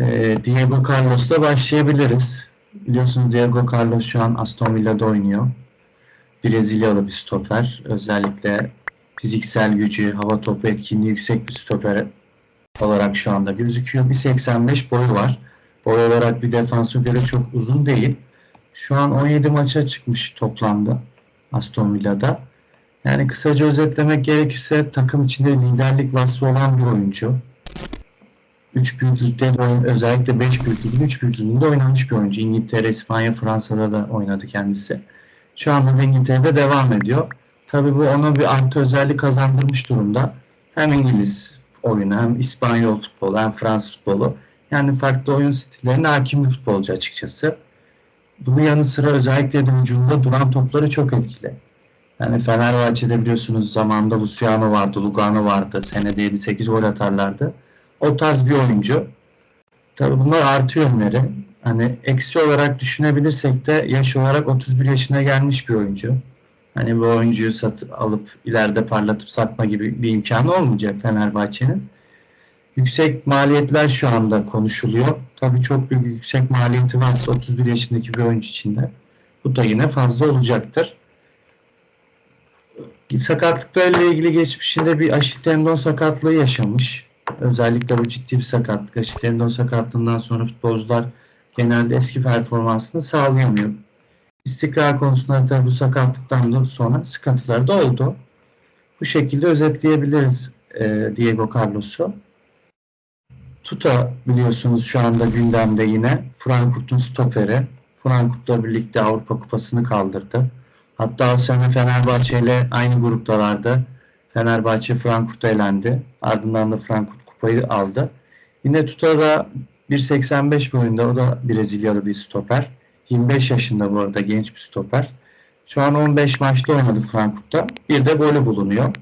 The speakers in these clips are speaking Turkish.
Ee, Diego Carlos'la başlayabiliriz. Biliyorsunuz Diego Carlos şu an Aston Villa'da oynuyor. Brezilyalı bir stoper. Özellikle fiziksel gücü, hava topu etkinliği yüksek bir stoper olarak şu anda gözüküyor. 1.85 boyu var. Boy olarak bir defansa göre çok uzun değil. Şu an 17 maça çıkmış toplamda Aston Villa'da. Yani kısaca özetlemek gerekirse takım içinde liderlik vasfı olan bir oyuncu. 3 büyük ligde özellikle 5 büyük ligin 3 büyük liginde oynamış bir oyuncu. İngiltere, İspanya, Fransa'da da oynadı kendisi. Şu anda da İngiltere'de devam ediyor. Tabii bu ona bir artı özellik kazandırmış durumda. Hem İngiliz oyunu hem İspanyol futbolu hem Fransız futbolu. Yani farklı oyun stillerine hakim bir futbolcu açıkçası. Bunun yanı sıra özellikle de hücumda duran topları çok etkili. Yani Fenerbahçe'de biliyorsunuz zamanında Luciano vardı, Lugano vardı. Senede 7-8 gol atarlardı. O tarz bir oyuncu. Tabii bunlar artı yönleri. Hani eksi olarak düşünebilirsek de yaş olarak 31 yaşına gelmiş bir oyuncu. Hani bu oyuncuyu satıp alıp ileride parlatıp satma gibi bir imkanı olmayacak Fenerbahçe'nin. Yüksek maliyetler şu anda konuşuluyor. Tabii çok büyük yüksek maliyeti varsa 31 yaşındaki bir oyuncu için de bu da yine fazla olacaktır. Sakatlıklarla ilgili geçmişinde bir aşil tendon sakatlığı yaşamış. Özellikle bu ciddi bir sakatlık. Aşil tendon sakatlığından sonra futbolcular genelde eski performansını sağlayamıyor. İstikrar konusunda da bu sakatlıktan sonra sıkıntılar da oldu. Bu şekilde özetleyebiliriz e, Diego Carlos'u. Tuta biliyorsunuz şu anda gündemde yine. Frankfurt'un stoperi. Frankfurt'la birlikte Avrupa Kupası'nı kaldırdı. Hatta sene Fenerbahçe ile aynı gruptalardı. Fenerbahçe Frankfurt'a elendi. Ardından da Frankfurt kupayı aldı. Yine Tuta da 1.85 boyunda. O da Brezilyalı bir stoper. 25 yaşında bu arada genç bir stoper. Şu an 15 maçta oynadı Frankfurt'ta. Bir de golü bulunuyor.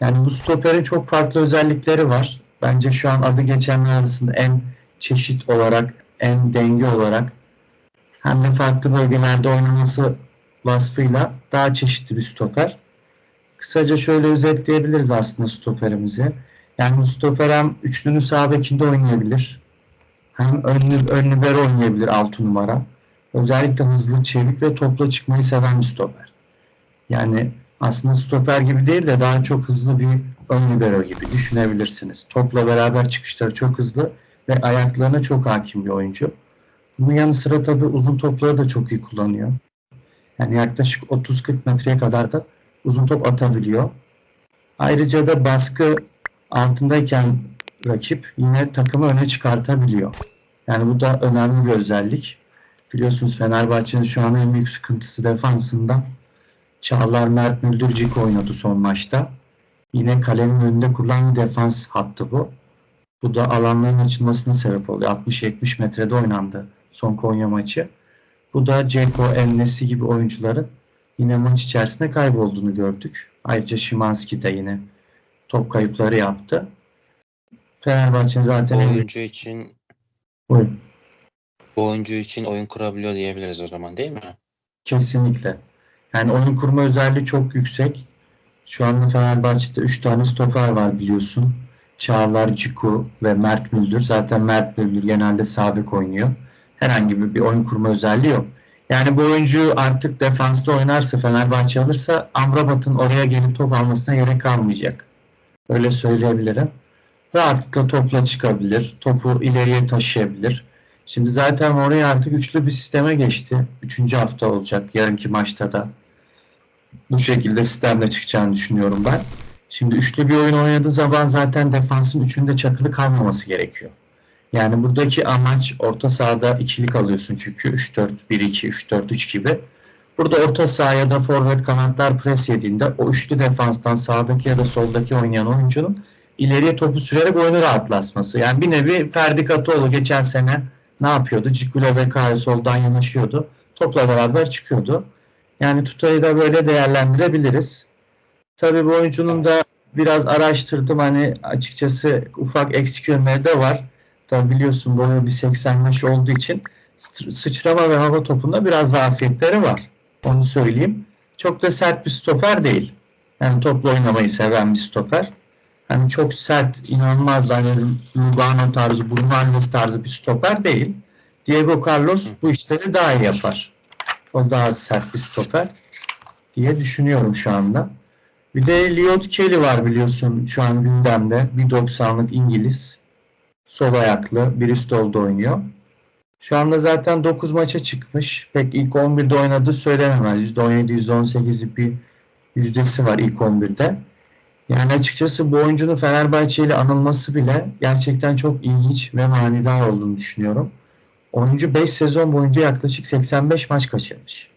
Yani bu stoperin çok farklı özellikleri var. Bence şu an adı geçenler arasında en çeşit olarak, en denge olarak hem de farklı bölgelerde oynaması vasfıyla daha çeşitli bir stoper. Kısaca şöyle özetleyebiliriz aslında stoperimizi. Yani stoper hem üçlünün sağ bekinde oynayabilir. Hem ön, ön oynayabilir 6 numara. Özellikle hızlı, çevik ve topla çıkmayı seven bir stoper. Yani aslında stoper gibi değil de daha çok hızlı bir ön libero gibi düşünebilirsiniz. Topla beraber çıkışları çok hızlı ve ayaklarına çok hakim bir oyuncu. Bunun yanı sıra tabii uzun topları da çok iyi kullanıyor. Yani yaklaşık 30-40 metreye kadar da uzun top atabiliyor. Ayrıca da baskı altındayken rakip yine takımı öne çıkartabiliyor. Yani bu da önemli bir özellik. Biliyorsunuz Fenerbahçe'nin şu an en büyük sıkıntısı defansında. Çağlar Mert Müldürcük oynadı son maçta. Yine kalenin önünde kurulan bir defans hattı bu. Bu da alanların açılmasına sebep oluyor. 60-70 metrede oynandı son Konya maçı. Bu da Ceko, Ennesi gibi oyuncuların yine maç içerisinde kaybolduğunu gördük. Ayrıca Şimanski de yine top kayıpları yaptı. Fenerbahçe'nin zaten Bu en oyuncu için Buyurun. bu oyuncu için oyun kurabiliyor diyebiliriz o zaman değil mi? Kesinlikle. Yani oyun kurma özelliği çok yüksek. Şu anda Fenerbahçe'de 3 tane stoper var biliyorsun. Çağlar, Ciku ve Mert Müldür. Zaten Mert Müldür genelde sabit oynuyor. Herhangi bir, bir oyun kurma özelliği yok. Yani bu oyuncu artık defansta oynarsa Fenerbahçe alırsa Amrabat'ın oraya gelip top almasına gerek kalmayacak. Öyle söyleyebilirim. Rahatlıkla topla çıkabilir. Topu ileriye taşıyabilir. Şimdi zaten oraya artık üçlü bir sisteme geçti. Üçüncü hafta olacak yarınki maçta da. Bu şekilde sistemle çıkacağını düşünüyorum ben. Şimdi üçlü bir oyun oynadığı zaman zaten defansın üçünde çakılı kalmaması gerekiyor. Yani buradaki amaç orta sahada ikilik alıyorsun çünkü 3-4, 1-2, 3-4-3 gibi. Burada orta sahaya da forvet kanatlar pres yediğinde o üçlü defanstan sağdaki ya da soldaki oynayan oyuncunun ileriye topu sürerek oyunu rahatlatması. Yani bir nevi Ferdi Katıoğlu geçen sene ne yapıyordu? Cikule ve Kaya soldan yanaşıyordu. Topla beraber çıkıyordu. Yani Tutay'ı da böyle değerlendirebiliriz. Tabii bu oyuncunun da biraz araştırdım. Hani açıkçası ufak eksik yönleri de var. Tabii biliyorsun boyu bir 85 olduğu için sıçrama ve hava topunda biraz zafiyetleri var. Onu söyleyeyim. Çok da sert bir stoper değil. Yani topla oynamayı seven bir stoper. hani çok sert, inanılmaz hani Lugano tarzı, Bruno Alves tarzı bir stoper değil. Diego Carlos bu işleri daha iyi yapar. O daha sert bir stoper diye düşünüyorum şu anda. Bir de Liot Kelly var biliyorsun şu an gündemde. 1.90'lık İngiliz. Sol ayaklı. Bristol'da oynuyor. Şu anda zaten 9 maça çıkmış. Pek ilk 11'de oynadığı söylenemez. %17, %18'lik bir yüzdesi var ilk 11'de. Yani açıkçası bu oyuncunun Fenerbahçe ile anılması bile gerçekten çok ilginç ve manidar olduğunu düşünüyorum. Oyuncu 5 sezon boyunca yaklaşık 85 maç kaçırmış.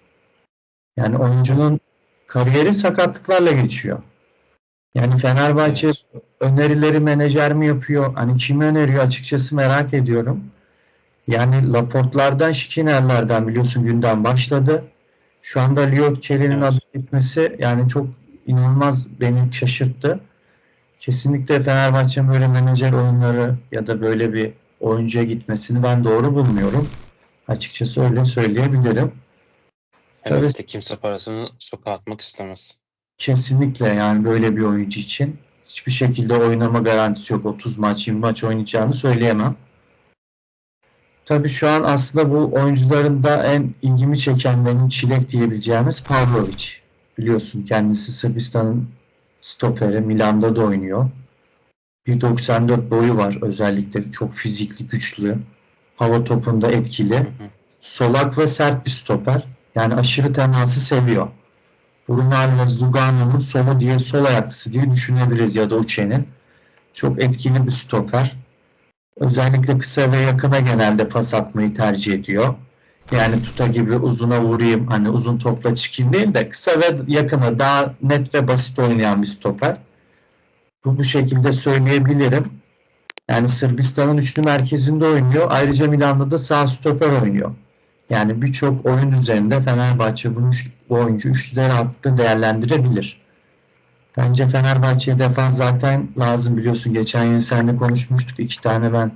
Yani oyuncunun kariyeri sakatlıklarla geçiyor. Yani Fenerbahçe Evet. önerileri menajer mi yapıyor? Hani kim öneriyor açıkçası merak ediyorum. Yani Laportlardan, Şikinerlerden biliyorsun gündem başladı. Şu anda Liot Kelly'nin Evet. adı gitmesi yani çok inanılmaz beni şaşırttı. Kesinlikle Fenerbahçe'nin böyle menajer oyunları ya da böyle bir oyuncuya gitmesini ben doğru bulmuyorum. Açıkçası öyle söyleyebilirim. Evet Tabii. de kimse parasını sokağa atmak istemez. Kesinlikle yani böyle bir oyuncu için hiçbir şekilde oynama garantisi yok. 30 maç, 20 maç oynayacağını söyleyemem. Tabii şu an aslında bu oyuncuların da en ilgimi çeken benim çilek diyebileceğimiz Pavlovic. Biliyorsun kendisi Sırbistan'ın stoperi. Milan'da da oynuyor. 1.94 boyu var özellikle. Çok fizikli, güçlü. Hava topunda etkili. Solak ve sert bir stoper. Yani aşırı teması seviyor. Alves Lugano'nun solu diye sol ayaklısı diye düşünebiliriz ya da Uçe'nin. Çok etkili bir stoper. Özellikle kısa ve yakına genelde pas atmayı tercih ediyor. Yani tuta gibi uzuna vurayım hani uzun topla çıkayım değil de kısa ve yakına daha net ve basit oynayan bir stoper. Bu bu şekilde söyleyebilirim. Yani Sırbistan'ın üçlü merkezinde oynuyor. Ayrıca Milan'da da sağ stoper oynuyor. Yani birçok oyun üzerinde Fenerbahçe bunu, bu oyuncu üçlüde rahatlıkla değerlendirebilir. Bence Fenerbahçe'ye defans zaten lazım biliyorsun. Geçen yıl seninle konuşmuştuk. İki tane ben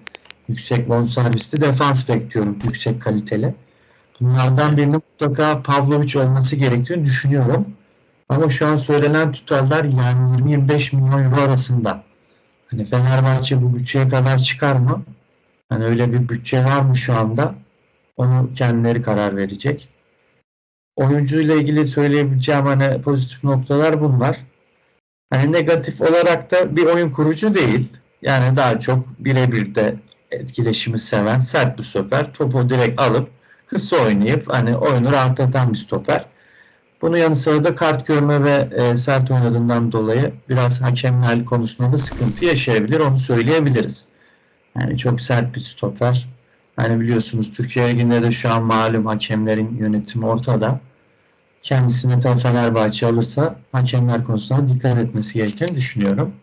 yüksek bonservisli defans bekliyorum. Yüksek kaliteli. Bunlardan birinin mutlaka Pavlovic olması gerektiğini düşünüyorum. Ama şu an söylenen tutarlar yani 20-25 milyon euro arasında. Hani Fenerbahçe bu bütçeye kadar çıkar mı? Hani öyle bir bütçe var mı şu anda? Onu kendileri karar verecek. Oyuncuyla ilgili söyleyebileceğim hani pozitif noktalar bunlar. Hani negatif olarak da bir oyun kurucu değil. Yani daha çok birebir de etkileşimi seven sert bir stoper. Topu direkt alıp kısa oynayıp hani oyunu rahatlatan bir stoper. Bunun yanı sıra da kart görme ve e, sert oynadığından dolayı biraz hakemler konusunda da sıkıntı yaşayabilir. Onu söyleyebiliriz. Yani çok sert bir stoper. Hani biliyorsunuz Türkiye Ligi'nde de şu an malum hakemlerin yönetimi ortada. Kendisine tabii Fenerbahçe alırsa hakemler konusunda dikkat etmesi gerektiğini düşünüyorum.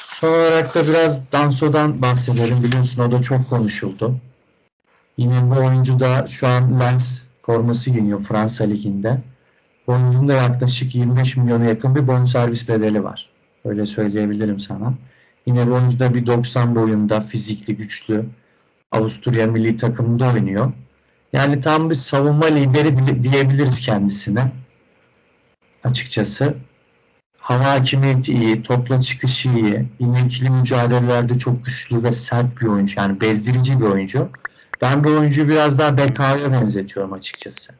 Son olarak da biraz Danso'dan bahsedelim. Biliyorsun o da çok konuşuldu. Yine bu oyuncu da şu an Lens forması giyiniyor Fransa Ligi'nde. Oyuncunun da yaklaşık 25 milyona yakın bir bonservis bedeli var. Öyle söyleyebilirim sana. Yine bu oyuncu da bir 90 boyunda, fizikli, güçlü. Avusturya milli takımında oynuyor. Yani tam bir savunma lideri di- diyebiliriz kendisine. Açıkçası. Hava hakimiyeti iyi, topla çıkışı iyi. Yine ikili mücadelelerde çok güçlü ve sert bir oyuncu. Yani bezdirici bir oyuncu. Ben bu oyuncuyu biraz daha BK'ya benzetiyorum açıkçası.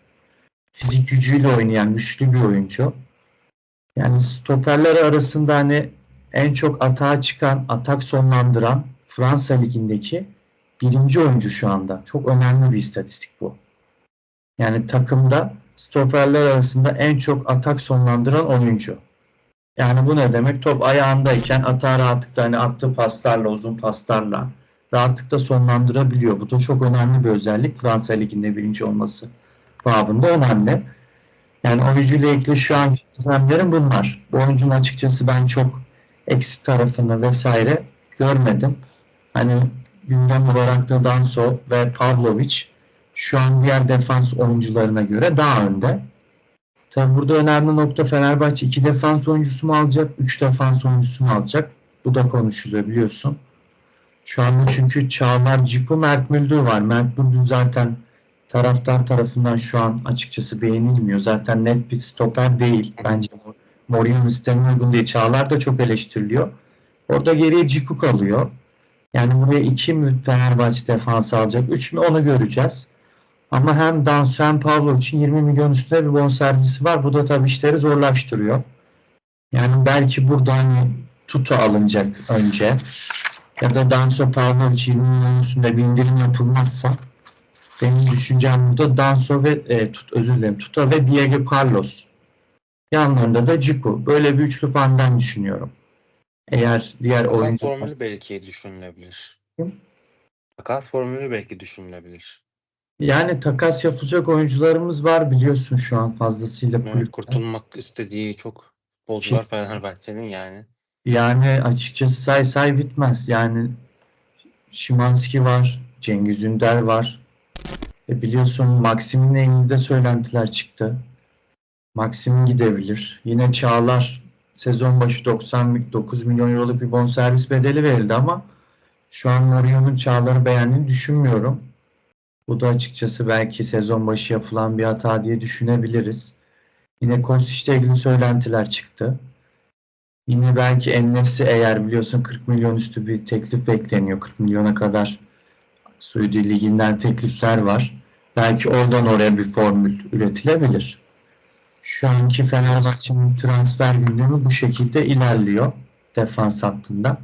Fizik gücüyle oynayan güçlü bir oyuncu. Yani stoperler arasında hani en çok atağa çıkan, atak sonlandıran Fransa Ligi'ndeki birinci oyuncu şu anda. Çok önemli bir istatistik bu. Yani takımda stoperler arasında en çok atak sonlandıran oyuncu. Yani bu ne demek? Top ayağındayken atağı rahatlıkla hani attığı paslarla, uzun paslarla rahatlıkla sonlandırabiliyor. Bu da çok önemli bir özellik. Fransa Ligi'nde birinci olması babında önemli. Yani oyuncuyla ilgili şu an gözlemlerim bunlar. Bu oyuncunun açıkçası ben çok eksi tarafını vesaire görmedim. Hani gündem olarak da Danso ve Pavlovic şu an diğer defans oyuncularına göre daha önde. Tabi burada önemli nokta Fenerbahçe iki defans oyuncusu mu alacak, üç defans oyuncusu mu alacak? Bu da konuşuluyor biliyorsun. Şu anda çünkü Çağlar Cipu, Mert Müldür var. Mert Müldür zaten taraftar tarafından şu an açıkçası beğenilmiyor. Zaten net bir stoper değil. Bence Mourinho'nun sistemine uygun değil. Çağlar da çok eleştiriliyor. Orada geriye Ciku kalıyor. Yani buraya iki mi Fenerbahçe defans alacak, üç mü onu göreceğiz. Ama hem Danso hem Pavlov için 20 milyon üstünde bir bonservisi var. Bu da tabii işleri zorlaştırıyor. Yani belki burada hani tutu alınacak önce. Ya da Danso Pavlovic 20 milyon üstünde bir indirim yapılmazsa benim düşüncem burada Danso ve e, tut, özür dilerim Tuta ve Diego Carlos. Yanlarında da Ciku. Böyle bir üçlü pandan düşünüyorum. Eğer diğer Takas oyuncu formülü belki düşünülebilir. Kim? Takas formülü belki düşünülebilir. yani takas yapılacak oyuncularımız var biliyorsun şu an fazlasıyla kulüpte. kurtulmak istediği çok futbolcu var Kesinlikle. Fenerbahçe'nin yani. Yani açıkçası say say bitmez. Yani Şimanski var, Cengiz Ünder var. E biliyorsun Maxim'in elinde söylentiler çıktı. Maxim gidebilir. Yine Çağlar sezon başı 99 milyon euroluk bir bonservis bedeli verildi ama şu an Mourinho'nun Çağlar'ı beğendiğini düşünmüyorum. Bu da açıkçası belki sezon başı yapılan bir hata diye düşünebiliriz. Yine Kostic'le ilgili söylentiler çıktı. Yine belki Enes'i eğer biliyorsun 40 milyon üstü bir teklif bekleniyor. 40 milyona kadar Suudi Ligi'nden teklifler var. Belki oradan oraya bir formül üretilebilir. Şu anki Fenerbahçe'nin transfer gündemi bu şekilde ilerliyor defans hattında.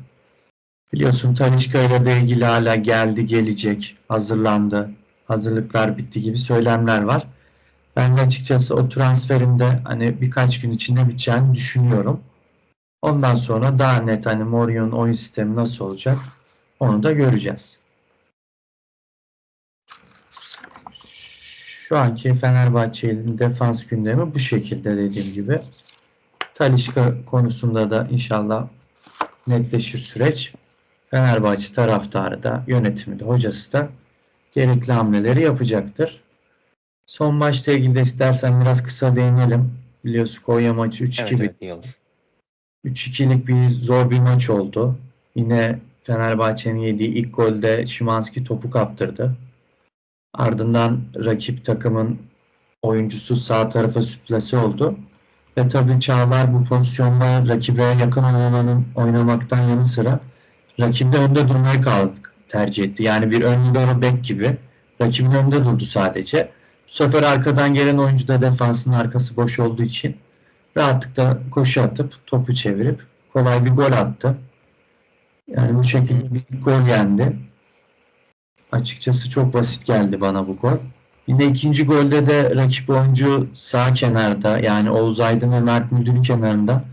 Biliyorsun Talisca ile de ilgili hala geldi gelecek, hazırlandı, hazırlıklar bitti gibi söylemler var. Ben de açıkçası o transferin de hani birkaç gün içinde biteceğini düşünüyorum. Ondan sonra daha net hani Mourinho'nun oyun sistemi nasıl olacak onu da göreceğiz. Şu anki Fenerbahçe'nin defans gündemi bu şekilde dediğim gibi. Talişka konusunda da inşallah netleşir süreç. Fenerbahçe taraftarı da yönetimi de hocası da gerekli hamleleri yapacaktır. Son maçla ilgili de istersen biraz kısa değinelim. Biliyorsun Konya maçı 3-2 Evet, bitti. evet iyi olur. 3-2'lik bir zor bir maç oldu. Yine Fenerbahçe'nin yediği ilk golde Şimanski topu kaptırdı. Ardından rakip takımın oyuncusu sağ tarafa süplesi oldu. Ve tabii Çağlar bu pozisyonda rakibe yakın oynamanın oynamaktan yanı sıra rakibde önde durmayı kaldık, tercih etti. Yani bir ön libero bek gibi rakibin önünde durdu sadece. Bu sefer arkadan gelen oyuncu da defansın arkası boş olduğu için rahatlıkla koşu atıp topu çevirip kolay bir gol attı. Yani bu şekilde bir gol yendi. Açıkçası çok basit geldi bana bu gol. Yine ikinci golde de rakip oyuncu sağ kenarda yani Oğuz Aydın ve Mert Müldür'ün kenarında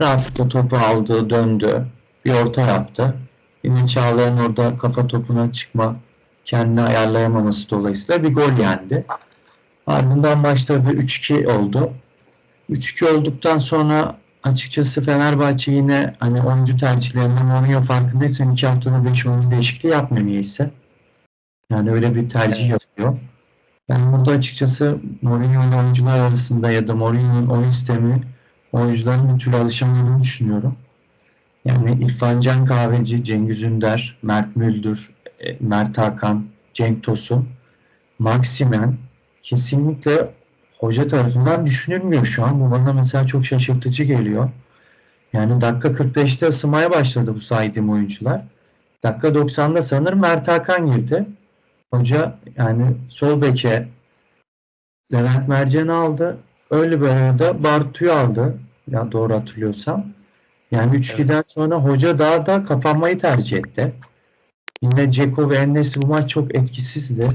rahatlıkla topu aldı, döndü. Bir orta yaptı. Yine Çağlayan orada kafa topuna çıkma kendini ayarlayamaması dolayısıyla bir gol yendi. Ardından maçta bir 3-2 oldu. 3-2 olduktan sonra açıkçası Fenerbahçe yine hani oyuncu tercihlerinde Mourinho farkındaysan 2 haftada 5 oyuncu değişikliği yapmıyor niyeyse. Yani öyle bir tercih yapıyor. Ben burada açıkçası Mourinho'nun oyuncular arasında ya da Mourinho'nun oyun sistemi oyuncuların bir türlü alışamadığını düşünüyorum. Yani İrfan Can Kahveci, Cengiz Ünder, Mert Müldür, e, Mert Hakan, Cenk Tosun, Maximen kesinlikle hoca tarafından düşünülmüyor şu an. Bu bana mesela çok şaşırtıcı geliyor. Yani dakika 45'te ısınmaya başladı bu saydığım oyuncular. Dakika 90'da sanırım Mert Hakan girdi. Hoca yani sol beke Levent Mercan'ı aldı. Öyle böyle de Bartu'yu aldı. Ya doğru hatırlıyorsam. Yani 3-2'den sonra hoca daha da kapanmayı tercih etti. Yine Ceko ve Enes bu maç çok etkisizdi.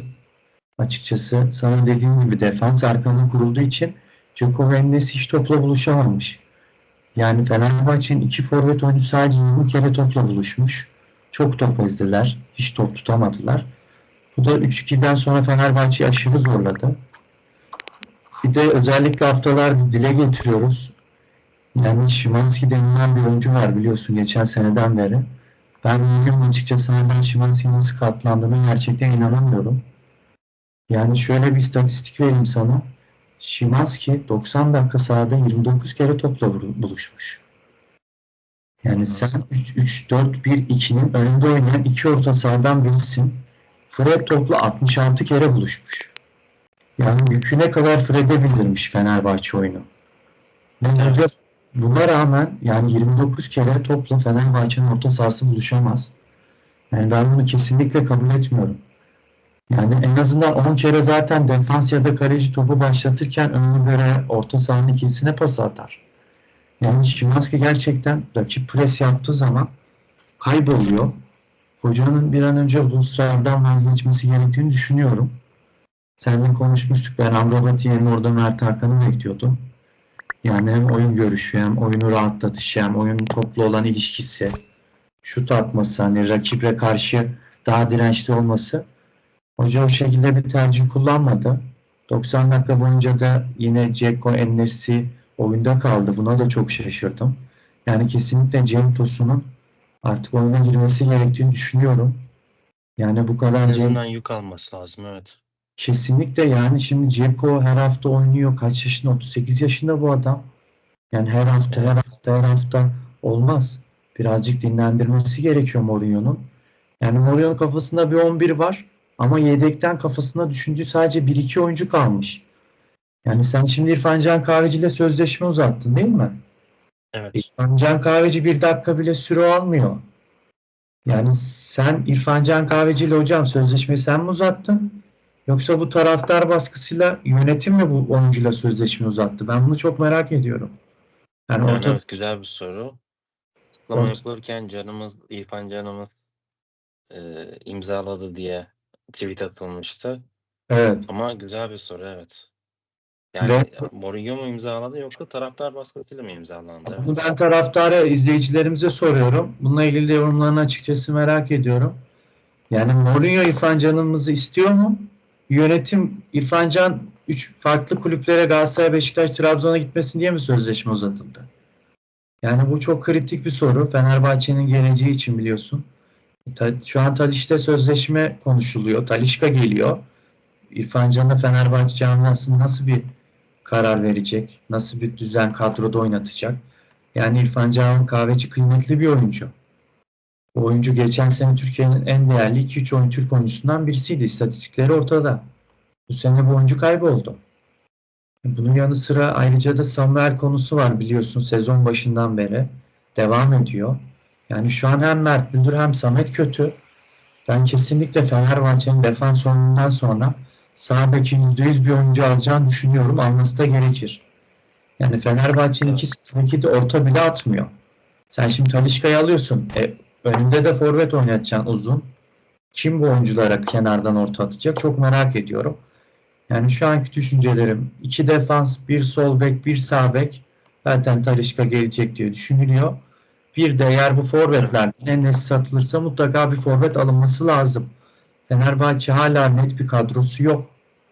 Açıkçası sana dediğim gibi defans arkanın kurulduğu için Ceko ve Enes hiç topla buluşamamış. Yani Fenerbahçe'nin iki forvet oyuncu sadece 20 kere topla buluşmuş. Çok top ezdiler. Hiç top tutamadılar. Bu da 3-2'den sonra Fenerbahçe'yi aşırı zorladı. Bir de özellikle haftalar dile getiriyoruz. Yani Şimanski denilen bir oyuncu var biliyorsun geçen seneden beri. Ben bugün açıkçası hala Şimanski'nin nasıl katlandığına gerçekten inanamıyorum. Yani şöyle bir istatistik vereyim sana. Şimanski 90 dakika sahada 29 kere topla buluşmuş. Yani sen 3-4-1-2'nin önünde oynayan iki orta sahadan birisin. Fred topla 66 kere buluşmuş. Yani yüküne kadar Fred'e bildirmiş Fenerbahçe oyunu. Ben Evet. hoca buna rağmen yani 29 kere topla Fenerbahçe'nin orta sahası buluşamaz. Yani ben bunu kesinlikle kabul etmiyorum. Yani en azından 10 kere zaten defans ya da kaleci topu başlatırken önüne göre orta sahanın ikilisine pas atar. Yani Şimanski gerçekten rakip pres yaptığı zaman kayboluyor. Hocanın bir an önce Uluslarar'dan vazgeçmesi gerektiğini düşünüyorum. Seninle konuşmuştuk. Ben Amrabat'ı yerine orada Mert Hakan'ı bekliyordum. Yani hem oyun görüşü hem oyunu rahatlatışı hem oyunun toplu olan ilişkisi, şut atması, hani rakibe karşı daha dirençli olması. Hoca o şekilde bir tercih kullanmadı. 90 dakika boyunca da yine Ceko Ennersi oyunda kaldı. Buna da çok şaşırdım. Yani kesinlikle Cem Tosun'un artık oyuna girmesi gerektiğini düşünüyorum. Yani bu En kadar azından yük alması lazım evet. Kesinlikle yani şimdi Dzeko her hafta oynuyor. Kaç yaşında? 38 yaşında bu adam. Yani her hafta her Evet. hafta her hafta olmaz. Birazcık dinlendirmesi gerekiyor Mourinho'nun. Yani Mourinho'nun kafasında bir 11 var ama yedekten kafasına düşündüğü sadece 1-2 oyuncu kalmış. Yani sen şimdi İrfan Can Kahveci ile sözleşme uzattın değil mi? Evet. İrfan Can Kahveci bir dakika bile süre almıyor. Yani sen İrfan Can Kahveci ile hocam sözleşmeyi sen mi uzattın? Yoksa bu taraftar baskısıyla yönetim mi bu oyuncuyla sözleşme uzattı? Ben bunu çok merak ediyorum. Yani Yani orta evet güzel bir soru. Açıklama Orta- yapılırken canımız, İrfan canımız e, imzaladı diye tweet atılmıştı. evet. Ama güzel bir soru evet. Yani Ve- Mourinho mu imzaladı yoksa taraftar baskısıyla mı imzalandı? Bunu ben taraftara, izleyicilerimize soruyorum. Bununla ilgili de yorumlarını açıkçası merak ediyorum. Yani Mourinho İrfan Can'ımızı istiyor mu? Yönetim İrfan Can 3 farklı kulüplere Galatasaray, Beşiktaş, Trabzon'a gitmesin diye mi sözleşme uzatıldı? Yani bu çok kritik bir soru. Fenerbahçe'nin geleceği için biliyorsun. Şu an Taliş'te sözleşme konuşuluyor. Talişka geliyor. İrfan Can'la Fenerbahçe camiası nasıl bir karar verecek? Nasıl bir düzen kadroda oynatacak? Yani İrfan Can Kahveci kıymetli bir oyuncu. Bu oyuncu geçen sene Türkiye'nin en değerli 2-3 oyun Türk oyuncusundan birisiydi. İstatistikleri ortada. Bu sene bu oyuncu kayboldu. Bunun yanı sıra ayrıca da Samuel konusu var biliyorsun sezon başından beri. Devam ediyor. Yani şu an hem Mert Müldür hem Samet kötü. Ben kesinlikle Fenerbahçe'nin defans oyunundan sonra sağ bekin %100 bir oyuncu alacağını düşünüyorum. Alması da gerekir. Yani Fenerbahçe'nin iki beki de orta bile atmıyor. Sen şimdi Talişka'yı alıyorsun. E, önünde de forvet oynatacaksın uzun. Kim bu oyunculara kenardan orta atacak? Çok merak ediyorum. Yani şu anki düşüncelerim iki defans, bir sol bek, bir sağ bek. Zaten Talişka gelecek diye düşünülüyor. Bir de eğer bu forvetler en satılırsa mutlaka bir forvet alınması lazım. Fenerbahçe hala net bir kadrosu yok.